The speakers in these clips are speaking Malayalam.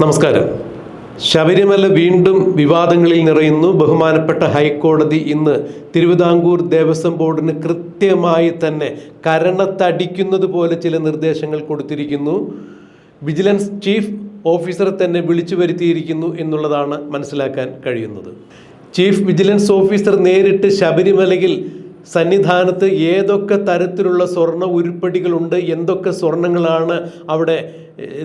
നമസ്കാരം. ശബരിമല വീണ്ടും വിവാദങ്ങളിൽ നിറയുന്നു. ബഹുമാനപ്പെട്ട ഹൈക്കോടതി ഇന്ന് തിരുവിതാംകൂർ ദേവസ്വം ബോർഡിന് കൃത്യമായി തന്നെ കരണത്തടിക്കുന്നത് പോലെ ചില നിർദ്ദേശങ്ങൾ കൊടുത്തിരിക്കുന്നു. വിജിലൻസ് ചീഫ് ഓഫീസറെ തന്നെ വിളിച്ചു വരുത്തിയിരിക്കുന്നു എന്നുള്ളതാണ് മനസ്സിലാക്കാൻ കഴിയുന്നത്. ചീഫ് വിജിലൻസ് ഓഫീസർ നേരിട്ട് ശബരിമലയിൽ സന്നിധാനത്ത് ഏതൊക്കെ തരത്തിലുള്ള സ്വർണ ഉരുപ്പടികളുണ്ട് എന്തൊക്കെ സ്വർണങ്ങളാണ് അവിടെ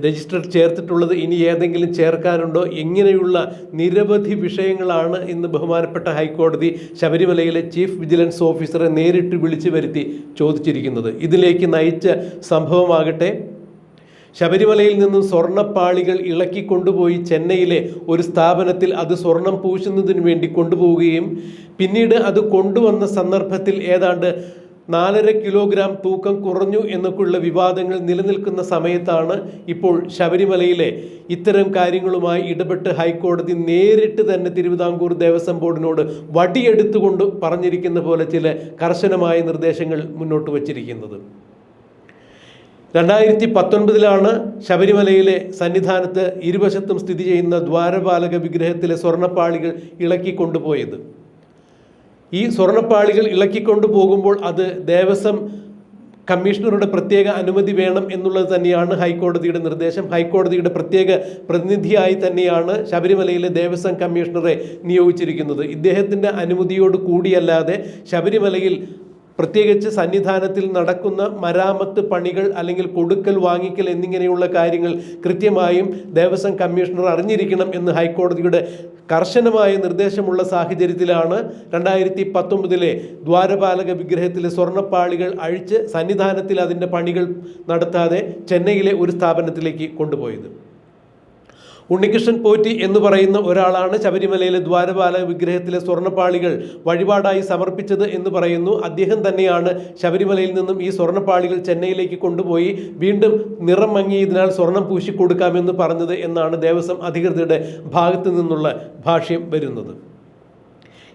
രജിസ്റ്റർ ചേർത്തിട്ടുള്ളത് ഇനി ഏതെങ്കിലും ചേർക്കാനുണ്ടോ എങ്ങനെയുള്ള നിരവധി വിഷയങ്ങളാണ് ഇന്ന് ബഹുമാനപ്പെട്ട ഹൈക്കോടതി ശബരിമലയിലെ ചീഫ് വിജിലൻസ് ഓഫീസറെ നേരിട്ട് വിളിച്ചു വരുത്തി ചോദിച്ചിരിക്കുന്നത്. ഇതിലേക്ക് നയിച്ച സംഭവമാകട്ടെ. ശബരിമലയിൽ നിന്നും സ്വർണപ്പാളികൾ ഇളക്കി കൊണ്ടുപോയി ചെന്നൈയിലെ ഒരു സ്ഥാപനത്തിൽ അത് സ്വർണം പൂശുന്നതിന് വേണ്ടി കൊണ്ടുപോവുകയും പിന്നീട് അത് കൊണ്ടുവന്ന സന്ദർഭത്തിൽ ഏതാണ്ട് നാലര കിലോഗ്രാം തൂക്കം കുറഞ്ഞു എന്നൊക്കെയുള്ള വിവാദങ്ങൾ നിലനിൽക്കുന്ന സമയത്താണ് ഇപ്പോൾ ശബരിമലയിലെ ഇത്തരം കാര്യങ്ങളുമായി ഇടപെട്ട് ഹൈക്കോടതി നേരിട്ട് തന്നെ തിരുവിതാംകൂർ ദേവസ്വം ബോർഡിനോട് വടിയെടുത്തുകൊണ്ട് പറഞ്ഞിരിക്കുന്ന പോലെ ചില കർശനമായ നിർദ്ദേശങ്ങൾ മുന്നോട്ട് വച്ചിരിക്കുന്നത്. രണ്ടായിരത്തി പത്തൊൻപതിലാണ് ശബരിമലയിലെ സന്നിധാനത്ത് ഇരുവശത്തും സ്ഥിതി ചെയ്യുന്ന ദ്വാരപാലക വിഗ്രഹത്തിലെ സ്വർണപ്പാളികൾ ഇളക്കിക്കൊണ്ടുപോയത് ഈ സ്വർണപ്പാളികൾ ഇളക്കിക്കൊണ്ടു പോകുമ്പോൾ അത് ദേവസ്വം കമ്മീഷണറുടെ പ്രത്യേക അനുമതി വേണം എന്നുള്ളത് തന്നെയാണ് ഹൈക്കോടതിയുടെ നിർദ്ദേശം. ഹൈക്കോടതിയുടെ പ്രത്യേക പ്രതിനിധിയായി തന്നെയാണ് ശബരിമലയിലെ ദേവസ്വം കമ്മീഷണറെ നിയോഗിച്ചിരിക്കുന്നത്. ഇദ്ദേഹത്തിന്റെ അനുമതിയോട് കൂടിയല്ലാതെ ശബരിമലയിൽ പ്രത്യേകിച്ച് സന്നിധാനത്തിൽ നടക്കുന്ന മരാമത്ത് പണികൾ അല്ലെങ്കിൽ കൊടുക്കൽ വാങ്ങിക്കൽ എന്നിങ്ങനെയുള്ള കാര്യങ്ങൾ കൃത്യമായും ദേവസ്വം കമ്മീഷണർ അറിഞ്ഞിരിക്കണം എന്ന് ഹൈക്കോടതിയുടെ കർശനമായ നിർദ്ദേശമുള്ള സാഹചര്യത്തിലാണ് രണ്ടായിരത്തി പത്തൊമ്പതിലെ ദ്വാരപാലക വിഗ്രഹത്തിലെ സ്വർണപ്പാളികൾ അഴിച്ച് സന്നിധാനത്തിൽ അതിന്റെ പണികൾ നടത്താതെ ചെന്നൈയിലെ ഒരു സ്ഥാപനത്തിലേക്ക് കൊണ്ടുപോയത്. ഉണ്ണികൃഷ്ണൻ പോറ്റി എന്ന് പറയുന്ന ഒരാളാണ് ശബരിമലയിലെ ദ്വാരപാല വിഗ്രഹത്തിലെ സ്വർണപ്പാളികൾ വഴിപാടായി സമർപ്പിച്ചത് എന്ന് പറയുന്നു. അദ്ദേഹം തന്നെയാണ് ശബരിമലയിൽ നിന്നും ഈ സ്വർണപ്പാളികൾ ചെന്നൈയിലേക്ക് കൊണ്ടുപോയി വീണ്ടും നിറം മങ്ങിയതിനാൽ സ്വർണം പൂശിക്കൊടുക്കാമെന്ന് പറഞ്ഞത് എന്നാണ് ദേവസ്വം അധികൃതരുടെ ഭാഗത്തു നിന്നുള്ള ഭാഷ്യം വരുന്നത്.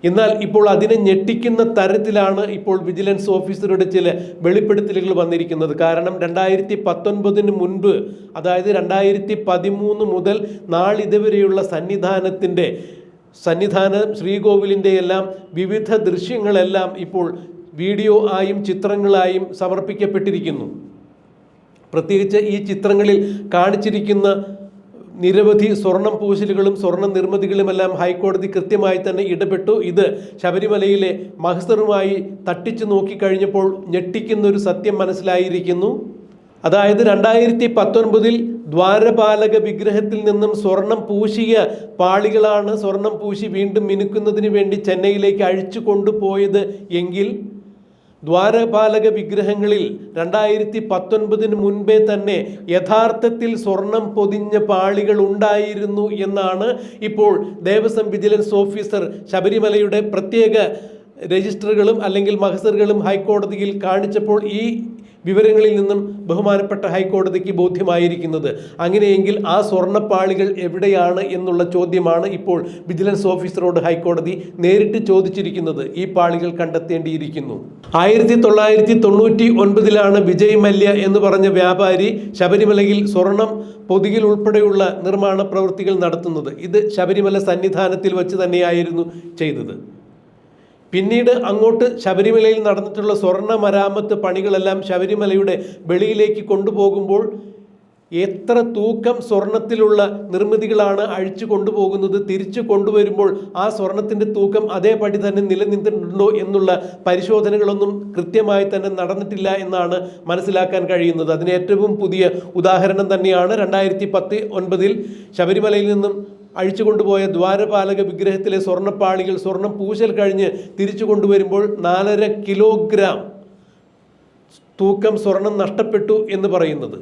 എന്നാൽ ഇപ്പോൾ അതിനെ ഞെട്ടിക്കുന്ന തരത്തിലാണ് ഇപ്പോൾ വിജിലൻസ് ഓഫീസറുടെ ചില വെളിപ്പെടുത്തലുകൾ വന്നിരിക്കുന്നത്. കാരണം രണ്ടായിരത്തി പത്തൊൻപതിന് മുൻപ് അതായത് രണ്ടായിരത്തി പതിമൂന്ന് മുതൽ നാളിതുവരെയുള്ള സന്നിധാനത്തിന്റെ സന്നിധാന ശ്രീകോവിലിന്റെ എല്ലാം വിവിധ ദൃശ്യങ്ങളെല്ലാം ഇപ്പോൾ വീഡിയോ ആയും ചിത്രങ്ങളായും സമർപ്പിക്കപ്പെട്ടിരിക്കുന്നു. പ്രത്യേകിച്ച് ഈ ചിത്രങ്ങളിൽ കാണിച്ചിരിക്കുന്ന നിരവധി സ്വർണം പൂശലുകളും സ്വർണ നിർമ്മിതികളുമെല്ലാം ഹൈക്കോടതി കൃത്യമായി തന്നെ ഇടപെട്ടു. ഇത് ശബരിമലയിലെ മഹസറുമായി തട്ടിച്ചു നോക്കിക്കഴിഞ്ഞപ്പോൾ ഞെട്ടിക്കുന്ന ഒരു സത്യം മനസ്സിലായിരിക്കുന്നു. അതായത് രണ്ടായിരത്തി പത്തൊൻപതിൽ ദ്വാരപാലക വിഗ്രഹത്തിൽ നിന്നും സ്വർണം പൂശിയ പാളികളാണ് സ്വർണം പൂശി വീണ്ടും മിനുക്കുന്നതിന് വേണ്ടി ചെന്നൈയിലേക്ക് അഴിച്ചു കൊണ്ടുപോയത് എങ്കിൽ ദ്വാരപാലക വിഗ്രഹങ്ങളിൽ രണ്ടായിരത്തി പത്തൊൻപതിന് മുൻപേ തന്നെ യഥാർത്ഥത്തിൽ സ്വർണം പൊതിഞ്ഞ പാളികൾ ഉണ്ടായിരുന്നു എന്നാണ് ഇപ്പോൾ ദേവസ്വം വിജിലൻസ് ഓഫീസർ ശബരിമലയുടെ പ്രത്യേക രജിസ്റ്ററുകളും അല്ലെങ്കിൽ മഹസറുകളും ഹൈക്കോടതിയിൽ കാണിച്ചപ്പോൾ ഈ വിവരങ്ങളിൽ നിന്നും ബഹുമാനപ്പെട്ട ഹൈക്കോടതിക്ക് ബോധ്യമായിരിക്കുന്നത്. അങ്ങനെയെങ്കിൽ ആ സ്വർണപ്പാളികൾ എവിടെയാണ് എന്നുള്ള ചോദ്യമാണ് ഇപ്പോൾ വിജിലൻസ് ഓഫീസറോട് ഹൈക്കോടതി നേരിട്ട് ചോദിച്ചിരിക്കുന്നത്. ഈ പാളികൾ കണ്ടെത്തേണ്ടിയിരിക്കുന്നു. ആയിരത്തി തൊള്ളായിരത്തി തൊണ്ണൂറ്റി ഒൻപതിലാണ് വിജയ് മല്യ എന്ന് പറഞ്ഞ വ്യാപാരി ശബരിമലയിൽ സ്വർണം പൊതിയിൽ ഉൾപ്പെടെയുള്ള നിർമ്മാണ പ്രവൃത്തികൾ നടത്തുന്നത്. ഇത് ശബരിമല സന്നിധാനത്തിൽ വെച്ച് തന്നെയായിരുന്നു ചെയ്തത്. പിന്നീട് അങ്ങോട്ട് ശബരിമലയിൽ നടന്നിട്ടുള്ള സ്വർണ മരാമത്ത് പണികളെല്ലാം ശബരിമലയുടെ വെളിയിലേക്ക് കൊണ്ടുപോകുമ്പോൾ എത്ര തൂക്കം സ്വർണത്തിലുള്ള നിർമ്മിതികളാണ് അഴിച്ചു കൊണ്ടുപോകുന്നത് തിരിച്ചു കൊണ്ടുവരുമ്പോൾ ആ സ്വർണത്തിന്റെ തൂക്കം അതേപടി തന്നെ നിലനിന്നിട്ടുണ്ടോ എന്നുള്ള പരിശോധനകളൊന്നും കൃത്യമായി തന്നെ നടന്നിട്ടില്ല എന്നാണ് മനസ്സിലാക്കാൻ കഴിയുന്നത്. അതിന് ഏറ്റവും പുതിയ ഉദാഹരണം തന്നെയാണ് രണ്ടായിരത്തി പത്ത് ഒൻപതിൽ ശബരിമലയിൽ നിന്നും അഴിച്ചു കൊണ്ടുപോയ ദ്വാരപാലക വിഗ്രഹത്തിലെ സ്വർണപ്പാളികൾ സ്വർണം പൂശൽ കഴിഞ്ഞ് തിരിച്ചു കൊണ്ടുവരുമ്പോൾ നാലര കിലോഗ്രാം തൂക്കം സ്വർണം നഷ്ടപ്പെട്ടു എന്ന് പറയുന്നത്.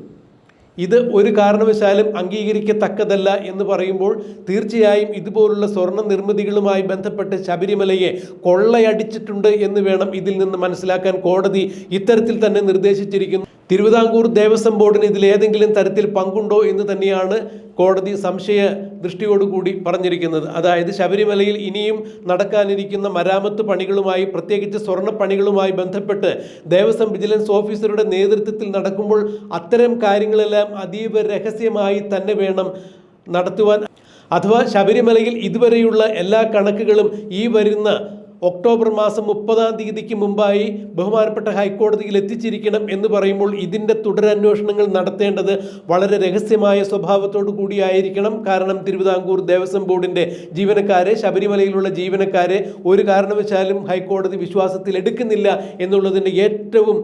ഇത് ഒരു കാരണവശാലും അംഗീകരിക്കത്തക്കതല്ല എന്ന് പറയുമ്പോൾ തീർച്ചയായും ഇതുപോലുള്ള സ്വർണ നിർമ്മിതികളുമായി ബന്ധപ്പെട്ട് ശബരിമലയെ കൊള്ളയടിച്ചിട്ടുണ്ട് എന്ന് വേണം ഇതിൽ നിന്ന് മനസ്സിലാക്കാൻ കോടതി ഇത്തരത്തിൽ തന്നെ നിർദ്ദേശിച്ചിരിക്കുന്നു. തിരുവിതാംകൂർ ദേവസ്വം ബോർഡിന് ഇതിൽ ഏതെങ്കിലും തരത്തിൽ പങ്കുണ്ടോ എന്ന് തന്നെയാണ് കോടതി സംശയ ദൃഷ്ടിയോടുകൂടി പറഞ്ഞിരിക്കുന്നത്. അതായത് ശബരിമലയിൽ ഇനിയും നടക്കാനിരിക്കുന്ന മരാമത്ത് പണികളുമായി പ്രത്യേകിച്ച് സ്വർണ പണികളുമായി ബന്ധപ്പെട്ട് ദേവസ്വം വിജിലൻസ് ഓഫീസറുടെ നേതൃത്വത്തിൽ നടക്കുമ്പോൾ അത്തരം കാര്യങ്ങളെല്ലാം അതീവ രഹസ്യമായി തന്നെ വേണം നടത്തുവാൻ. അഥവാ ശബരിമലയിൽ ഇതുവരെയുള്ള എല്ലാ കണക്കുകളും ഈ വരുന്ന ഒക്ടോബർ മാസം മുപ്പതാം തീയതിക്ക് മുമ്പായി ബഹുമാനപ്പെട്ട ഹൈക്കോടതിയിൽ എത്തിച്ചിരിക്കണം എന്ന് പറയുമ്പോൾ ഇതിന്റെ തുടരന്വേഷണങ്ങൾ നടത്തേണ്ടത് വളരെ രഹസ്യമായ സ്വഭാവത്തോടു കൂടിയായിരിക്കണം. കാരണം തിരുവിതാംകൂർ ദേവസ്വം ബോർഡിന്റെ ജീവനക്കാരെ ശബരിമലയിലുള്ള ജീവനക്കാരെ ഒരു കാരണവശാലും ഹൈക്കോടതി വിശ്വാസത്തിൽ എടുക്കുന്നില്ല എന്നുള്ളതിന്റെ ഏറ്റവും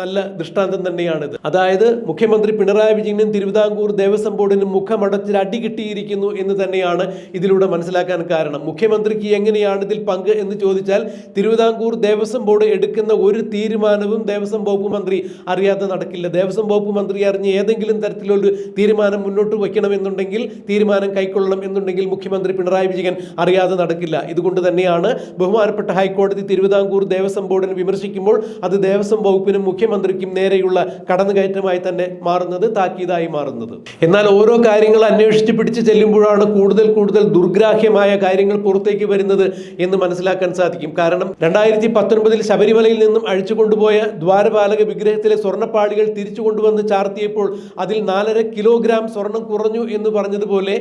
നല്ല ദൃഷ്ടാന്തം തന്നെയാണിത്. അതായത് മുഖ്യമന്ത്രി പിണറായി വിജയനും തിരുവിതാംകൂർ ദേവസ്വം ബോർഡിനും മുഖമടച്ചിൽ അടി കിട്ടിയിരിക്കുന്നു എന്ന് തന്നെയാണ് ഇതിലൂടെ മനസ്സിലാക്കാൻ കാരണം. മുഖ്യമന്ത്രിക്ക് എങ്ങനെയാണ് ഇതിൽ പങ്ക് എന്ന് ചോദിച്ചാൽ തിരുവിതാംകൂർ ദേവസ്വം ബോർഡ് എടുക്കുന്ന ഒരു തീരുമാനവും ദേവസ്വം വകുപ്പ് മന്ത്രി അറിയാതെ നടക്കില്ല. ദേവസ്വം വകുപ്പ് മന്ത്രി അറിഞ്ഞ് ഏതെങ്കിലും തരത്തിലൊരു തീരുമാനം മുന്നോട്ട് വയ്ക്കണമെന്നുണ്ടെങ്കിൽ തീരുമാനം കൈക്കൊള്ളണം എന്നുണ്ടെങ്കിൽ മുഖ്യമന്ത്രി പിണറായി വിജയൻ അറിയാതെ നടക്കില്ല. ഇതുകൊണ്ട് തന്നെയാണ് ബഹുമാനപ്പെട്ട ഹൈക്കോടതി തിരുവിതാംകൂർ ദേവസ്വം ബോർഡിനെ വിമർശിക്കുമ്പോൾ അത് ദേവസ്വം വകുപ്പിനും മുഖ്യമന്ത്രിക്കും നേരെയുള്ള കടന്നുകയറ്റമായി തന്നെ മാറുന്നത് താക്കീതായി മാറുന്നത്. എന്നാൽ ഓരോ കാര്യങ്ങൾ അന്വേഷിച്ച് പിടിച്ച് ചെല്ലുമ്പോഴാണ് കൂടുതൽ കൂടുതൽ ദുർഗ്രാഹ്യമായ കാര്യങ്ങൾ പുറത്തേക്ക് വരുന്നത് എന്ന് മനസ്സിലാക്കാൻ സാധിക്കും. കാരണം രണ്ടായിരത്തി പത്തൊൻപതിൽ ശബരിമലയിൽ നിന്നും അഴിച്ചു കൊണ്ടുപോയ ദ്വാരപാലക വിഗ്രഹത്തിലെ സ്വർണപ്പാളികൾ തിരിച്ചു കൊണ്ടുവന്ന് ചാർത്തിയപ്പോൾ അതിൽ നാലര കിലോഗ്രാം സ്വർണം കുറഞ്ഞു എന്ന് പറഞ്ഞതുപോലെ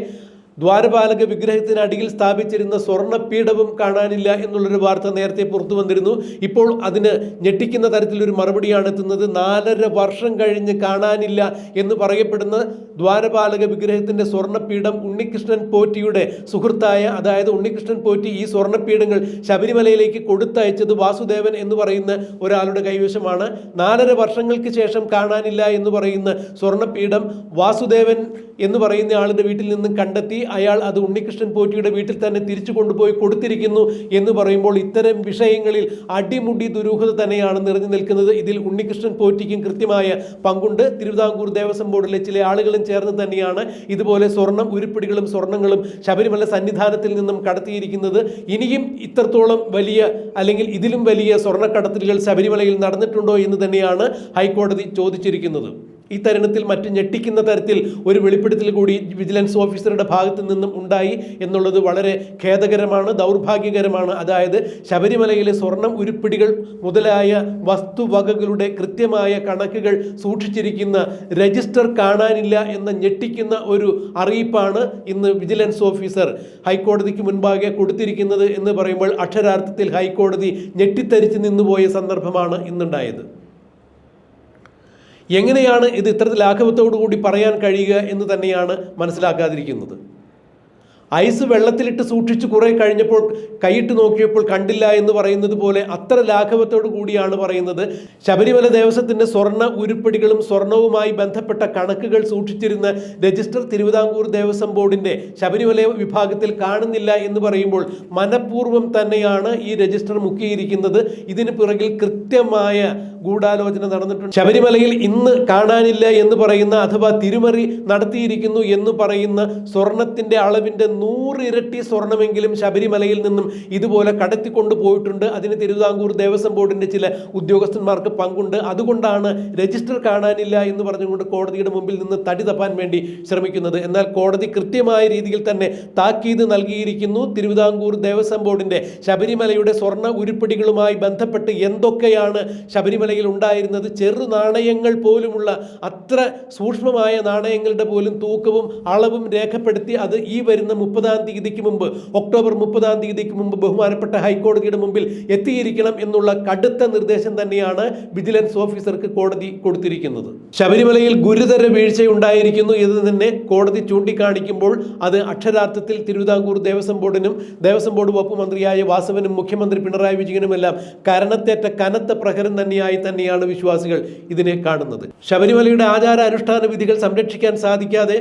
ദ്വാരപാലക വിഗ്രഹത്തിനടിയിൽ സ്ഥാപിച്ചിരുന്ന സ്വർണപീഠവും കാണാനില്ല എന്നുള്ളൊരു വാർത്ത നേരത്തെ പുറത്തു വന്നിരുന്നു. ഇപ്പോൾ അതിന് ഞെട്ടിക്കുന്ന തരത്തിലൊരു മറുപടിയാണ് എത്തുന്നത്. നാലര വർഷം കഴിഞ്ഞ് കാണാനില്ല എന്ന് പറയപ്പെടുന്ന ദ്വാരപാലക വിഗ്രഹത്തിന്റെ സ്വർണപീഠം ഉണ്ണികൃഷ്ണൻ പോറ്റിയുടെ സുഹൃത്തായ അതായത് ഉണ്ണികൃഷ്ണൻ പോറ്റി ഈ സ്വർണപീഠങ്ങൾ ശബരിമലയിലേക്ക് കൊടുത്തയച്ചത് വാസുദേവൻ എന്ന് പറയുന്ന ഒരാളുടെ കൈവശമാണ്. നാലര വർഷങ്ങൾക്ക് ശേഷം കാണാനില്ല എന്ന് പറയുന്ന സ്വർണപീഠം വാസുദേവൻ എന്ന് പറയുന്ന ആളുടെ വീട്ടിൽ നിന്നും കണ്ടെത്തി. അയാൾ അത് ഉണ്ണികൃഷ്ണൻ പോറ്റിയുടെ വീട്ടിൽ തന്നെ തിരിച്ചു കൊണ്ടുപോയി കൊടുത്തിരിക്കുന്നു എന്ന് പറയുമ്പോൾ ഇത്തരം വിഷയങ്ങളിൽ അടിമുടി ദുരൂഹത തന്നെയാണ് നിറഞ്ഞു നിൽക്കുന്നത്. ഇതിൽ ഉണ്ണികൃഷ്ണൻ പോറ്റിക്കും കൃത്യമായ പങ്കുണ്ട്. തിരുവിതാംകൂർ ദേവസ്വം ബോർഡിലെ ചില ആളുകളും ചേർന്ന് തന്നെയാണ് ഇതുപോലെ സ്വർണം ഉരുപ്പിടികളും സ്വർണങ്ങളും ശബരിമല സന്നിധാനത്തിൽ നിന്നും കടത്തിയിരിക്കുന്നത്. ഇനിയും ഇത്രത്തോളം വലിയ അല്ലെങ്കിൽ ഇതിലും വലിയ സ്വർണക്കടത്തലുകൾ ശബരിമലയിൽ നടന്നിട്ടുണ്ടോ എന്ന് തന്നെയാണ് ഹൈക്കോടതി ചോദിച്ചിരിക്കുന്നത്. ഈ തരുണത്തിൽ മറ്റ് ഞെട്ടിക്കുന്ന തരത്തിൽ ഒരു വെളിപ്പെടുത്തൽ കൂടി വിജിലൻസ് ഓഫീസറുടെ ഭാഗത്തു നിന്നും ഉണ്ടായി എന്നുള്ളത് വളരെ ഖേദകരമാണ് ദൗർഭാഗ്യകരമാണ്. അതായത് ശബരിമലയിലെ സ്വർണം ഉരുപ്പിടികൾ മുതലായ വസ്തുവകകളുടെ കൃത്യമായ കണക്കുകൾ സൂക്ഷിച്ചിരിക്കുന്ന രജിസ്റ്റർ കാണാനില്ല എന്ന ഞെട്ടിക്കുന്ന ഒരു അറിയിപ്പാണ് ഇന്ന് വിജിലൻസ് ഓഫീസർ ഹൈക്കോടതിക്ക് മുൻപാകെ കൊടുത്തിരിക്കുന്നത് എന്ന് പറയുമ്പോൾ അക്ഷരാർത്ഥത്തിൽ ഹൈക്കോടതി ഞെട്ടിത്തരിച്ച് നിന്നുപോയ സന്ദർഭമാണ് ഇന്നുണ്ടായത്. എങ്ങനെയാണ് ഇത് ഇത്തരത്തിൽ ലാഘവത്തോടു കൂടി പറയാൻ കഴിയുക എന്ന് തന്നെയാണ് മനസ്സിലാക്കാതിരിക്കുന്നത്? ഐസ് വെള്ളത്തിലിട്ട് സൂക്ഷിച്ച് കുറേ കഴിഞ്ഞപ്പോൾ കൈയിട്ട് നോക്കിയപ്പോൾ കണ്ടില്ല എന്ന് പറയുന്നത് പോലെ അത്ര ലാഘവത്തോടു കൂടിയാണ് പറയുന്നത്. ശബരിമല ദേവസ്വത്തിന്റെ സ്വർണ ഉരുപ്പടികളും സ്വർണവുമായി ബന്ധപ്പെട്ട കണക്കുകൾ സൂക്ഷിച്ചിരുന്ന രജിസ്റ്റർ തിരുവിതാംകൂർ ദേവസ്വം ബോർഡിന്റെ ശബരിമല വിഭാഗത്തിൽ കാണുന്നില്ല എന്ന് പറയുമ്പോൾ മനഃപൂർവം തന്നെയാണ് ഈ രജിസ്റ്റർ മുക്കിയിരിക്കുന്നത്. ഇതിന് പിറകിൽ കൃത്യമായ ഗൂഢാലോചന നടന്നിട്ടുണ്ട്. ശബരിമലയിൽ ഇന്ന് കാണാനില്ല എന്ന് പറയുന്ന അഥവാ തിരുമറി നടത്തിയിരിക്കുന്നു എന്ന് പറയുന്ന സ്വർണത്തിന്റെ അളവിന്റെ നൂറിരട്ടി സ്വർണമെങ്കിലും ശബരിമലയിൽ നിന്നും ഇതുപോലെ കടത്തിക്കൊണ്ടു പോയിട്ടുണ്ട്. അതിന് തിരുവിതാംകൂർ ദേവസ്വം ബോർഡിന്റെ ചില ഉദ്യോഗസ്ഥന്മാർക്ക് പങ്കുണ്ട്. അതുകൊണ്ടാണ് രജിസ്റ്റർ കാണാനില്ല എന്ന് പറഞ്ഞുകൊണ്ട് കോടതിയുടെ മുമ്പിൽ നിന്ന് തടി തപ്പാൻ വേണ്ടി ശ്രമിക്കുന്നത്. എന്നാൽ കോടതി കൃത്യമായ രീതിയിൽ തന്നെ താക്കീത് നൽകിയിരിക്കുന്നു. തിരുവിതാംകൂർ ദേവസ്വം ബോർഡിന്റെ ശബരിമലയുടെ സ്വർണ ഉരുപ്പിടികളുമായി ബന്ധപ്പെട്ട് എന്തൊക്കെയാണ് ശബരിമലയിൽ ഉണ്ടായിരുന്നത് ചെറു നാണയങ്ങൾ പോലുമുള്ള അത്ര സൂക്ഷ്മമായ നാണയങ്ങളുടെ പോലും തൂക്കവും അളവും രേഖപ്പെടുത്തി അത് ഈ വരുന്ന മുപ്പതാം തീയതിക്ക് മുമ്പ് ഒക്ടോബർ മുപ്പതാം തീയതിക്ക് മുമ്പ് ബഹുമാനപ്പെട്ട ഹൈക്കോടതിയുടെ മുമ്പിൽ എത്തിയിരിക്കണം എന്നുള്ള കടുത്ത നിർദ്ദേശം തന്നെയാണ് വിജിലൻസ് ഓഫീസർക്ക് കോടതി കൊടുത്തിരിക്കുന്നത്. ശബരിമലയിൽ ഗുരുതര വീഴ്ചയുണ്ടായിരിക്കുന്നു എന്ന് തന്നെ കോടതി ചൂണ്ടിക്കാണിക്കുമ്പോൾ അത് അക്ഷരാർത്ഥത്തിൽ തിരുവിതാംകൂർ ദേവസ്വം ബോർഡിനും ദേവസ്വം ബോർഡ് വകുപ്പ് മന്ത്രിയായ വാസവനും മുഖ്യമന്ത്രി പിണറായി വിജയനുമെല്ലാം കരണത്തേറ്റ കനത്ത പ്രഹരം തന്നെയായി തന്നെയാണ് വിശ്വാസികൾ ഇതിനെ കാണുന്നത്. ശബരിമലയുടെ ആചാര അനുഷ്ഠാന വിധികൾ സംരക്ഷിക്കാൻ സാധിക്കാതെ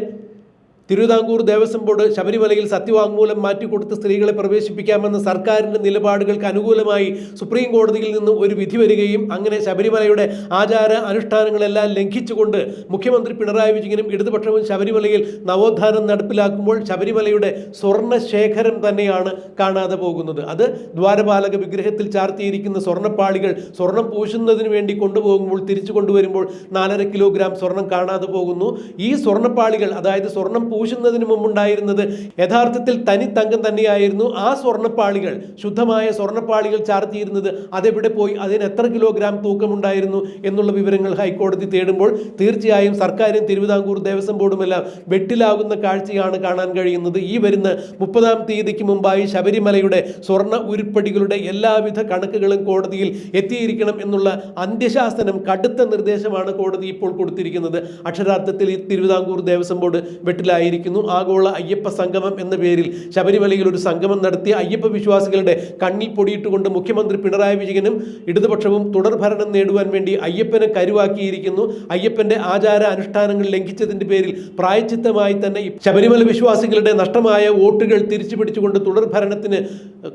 തിരുവിതാംകൂർ ദേവസ്വം ബോർഡ് ശബരിമലയിൽ സത്യവാങ്മൂലം മാറ്റിക്കൊടുത്ത് സ്ത്രീകളെ പ്രവേശിപ്പിക്കാമെന്ന സർക്കാരിന്റെ നിലപാടുകൾക്ക് അനുകൂലമായി സുപ്രീം കോടതിയിൽ നിന്ന് ഒരു വിധി വരികയും അങ്ങനെ ശബരിമലയുടെ ആചാര അനുഷ്ഠാനങ്ങളെല്ലാം ലംഘിച്ചുകൊണ്ട് മുഖ്യമന്ത്രി പിണറായി വിജയനും ഇടതുപക്ഷവും ശബരിമലയിൽ നവോത്ഥാനം നടപ്പിലാക്കുമ്പോൾ ശബരിമലയുടെ സ്വർണ ശേഖരം തന്നെയാണ് കാണാതെ പോകുന്നത്. അത് ദ്വാരപാലക വിഗ്രഹത്തിൽ ചാർത്തിയിരിക്കുന്ന സ്വർണപ്പാളികൾ സ്വർണം പൂശുന്നതിന് വേണ്ടി കൊണ്ടുപോകുമ്പോൾ തിരിച്ചു കൊണ്ടുവരുമ്പോൾ നാലര കിലോഗ്രാം സ്വർണം കാണാതെ പോകുന്നു. ഈ സ്വർണപ്പാളികൾ അതായത് സ്വർണം പൂശുന്നതിന് മുമ്പുണ്ടായിരുന്നത് യഥാർത്ഥത്തിൽ തനി തങ്കം തന്നെയായിരുന്നു. ആ സ്വർണപ്പാളികൾ ശുദ്ധമായ സ്വർണപ്പാളികൾ ചാർത്തിയിരുന്നത് അതെവിടെ പോയി? അതിന് എത്ര കിലോഗ്രാം തൂക്കമുണ്ടായിരുന്നു എന്നുള്ള വിവരങ്ങൾ ഹൈക്കോടതി തേടുമ്പോൾ തീർച്ചയായും സർക്കാരും തിരുവിതാംകൂർ ദേവസ്വം ബോർഡുമെല്ലാം വെട്ടിലാകുന്ന കാഴ്ചയാണ് കാണാൻ കഴിയുന്നത്. ഈ വരുന്ന മുപ്പതാം തീയതിക്ക് മുമ്പായി ശബരിമലയുടെ സ്വർണ ഉരുപ്പടികളുടെ എല്ലാവിധ കണക്കുകളും കോടതിയിൽ എത്തിയിരിക്കണം എന്നുള്ള അന്ത്യശാസനം കടുത്ത നിർദ്ദേശമാണ് കോടതി ഇപ്പോൾ കൊടുത്തിരിക്കുന്നത്. അക്ഷരാർത്ഥത്തിൽ തിരുവിതാംകൂർ ദേവസ്വം ബോർഡ് വെട്ടിലായിരിക്കുന്നു ആഗോള അയ്യപ്പ സംഗമം എന്ന പേരിൽ ശബരിമലയിൽ ഒരു സംഗമം നടത്തി അയ്യപ്പ വിശ്വാസികളുടെ കണ്ണിൽ പൊടിയിട്ടുകൊണ്ട് മുഖ്യമന്ത്രി പിണറായി വിജയനും ഇടതുപക്ഷവും തുടർഭരണം നേടുവാൻ വേണ്ടി അയ്യപ്പനെ കരുവാക്കിയിരിക്കുന്നു. അയ്യപ്പന്റെ ആചാര അനുഷ്ഠാനങ്ങൾ ലംഘിച്ചതിന്റെ പേരിൽ പ്രായച്ചിത്തമായി തന്നെ ശബരിമല വിശ്വാസികളുടെ നഷ്ടമായ വോട്ടുകൾ തിരിച്ചു പിടിച്ചുകൊണ്ട് തുടർ ഭരണത്തിന്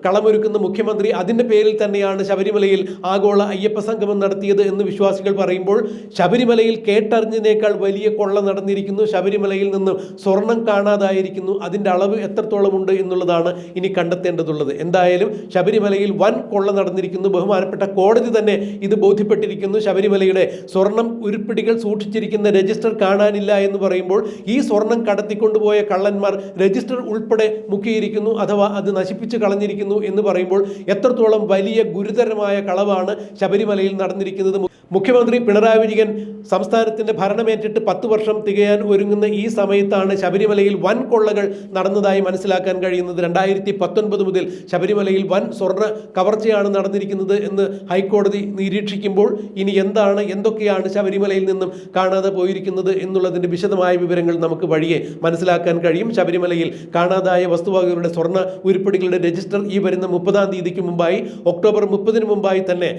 കളമൊരുക്കുന്ന മുഖ്യമന്ത്രി അതിന്റെ പേരിൽ തന്നെയാണ് ശബരിമലയിൽ ആഗോള അയ്യപ്പ സംഗമം നടത്തിയത് എന്ന് വിശ്വാസികൾ പറയുമ്പോൾ ശബരിമലയിൽ കേട്ടറിഞ്ഞതിനേക്കാൾ വലിയ കൊള്ള നടന്നിരിക്കുന്നു. ശബരിമലയിൽ നിന്ന് സ്വർണം കാണാതായിരിക്കുന്നു. അതിന്റെ അളവ് എത്രത്തോളമുണ്ട് എന്നുള്ളതാണ് ഇനി കണ്ടെത്തേണ്ടതുള്ളത്. എന്തായാലും ശബരിമലയിൽ വൻ കൊള്ള നടന്നിരിക്കുന്നു. ബഹുമാനപ്പെട്ട കോടതി തന്നെ ഇത് ബോധ്യപ്പെട്ടിരിക്കുന്നു. ശബരിമലയുടെ സ്വർണം ഉരുപ്പിടികൾ സൂക്ഷിച്ചിരിക്കുന്ന രജിസ്റ്റർ കാണാനില്ല എന്ന് പറയുമ്പോൾ ഈ സ്വർണം കടത്തിക്കൊണ്ടുപോയ കള്ളന്മാർ രജിസ്റ്റർ ഉൾപ്പെടെ മുക്കിയിരിക്കുന്നു അഥവാ അത് നശിപ്പിച്ച് കളഞ്ഞിരിക്കുന്നു എന്ന് പറയുമ്പോൾ എത്രത്തോളം വലിയ ഗുരുതരമായ കളവാണ് ശബരിമലയിൽ നടന്നിരിക്കുന്നത് മുഖ്യമന്ത്രി പിണറായി വിജയൻ സംസ്ഥാനത്തിന്റെ ഭരണമേറ്റിട്ട് പത്ത് വർഷം തികയാൻ ഒരുങ്ങുന്ന ഈ സമയത്താണ് ശബരിമലയിൽ വൻ കൊള്ളകൾ നടന്നതായി മനസ്സിലാക്കാൻ കഴിയുന്നത്. രണ്ടായിരത്തി പത്തൊൻപത് മുതൽ ശബരിമലയിൽ വൻ സ്വർണ കവർച്ചയാണ് നടന്നിരിക്കുന്നത് എന്ന് ഹൈക്കോടതി നിരീക്ഷിക്കുമ്പോൾ ഇനി എന്താണ് എന്തൊക്കെയാണ് ശബരിമലയിൽ നിന്നും കാണാതെ പോയിരിക്കുന്നത് എന്നുള്ളതിന്റെ വിശദമായ വിവരങ്ങൾ നമുക്ക് വഴിയെ മനസ്സിലാക്കാൻ കഴിയും. ശബരിമലയിൽ കാണാതായ വസ്തുവകകളുടെ സ്വർണ ഉരുപ്പടികളുടെ രജിസ്റ്റർ ഈ വരുന്ന മുപ്പതാം തീയതിക്ക് മുമ്പായി ഒക്ടോബർ മുപ്പതിന് മുമ്പായി തന്നെ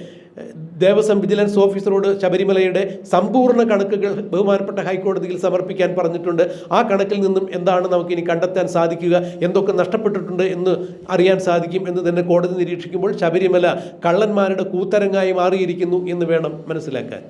ദേവസ്വം വിജിലൻസ് ഓഫീസറോട് ശബരിമലയുടെ സമ്പൂർണ കണക്കുകൾ ബഹുമാനപ്പെട്ട ഹൈക്കോടതിയിൽ സമർപ്പിക്കാൻ പറഞ്ഞിട്ടുണ്ട്. ആ കണക്കിൽ നിന്നും എന്താണ് നമുക്കിനി കണ്ടെത്താൻ സാധിക്കുക? എന്തൊക്കെ നഷ്ടപ്പെട്ടിട്ടുണ്ട് എന്ന് അറിയാൻ സാധിക്കും എന്ന് തന്നെ കോടതി നിരീക്ഷിക്കുമ്പോൾ ശബരിമല കള്ളന്മാരുടെ കൂത്തരങ്ങായി മാറിയിരിക്കുന്നു എന്ന് വേണം മനസ്സിലാക്കാൻ.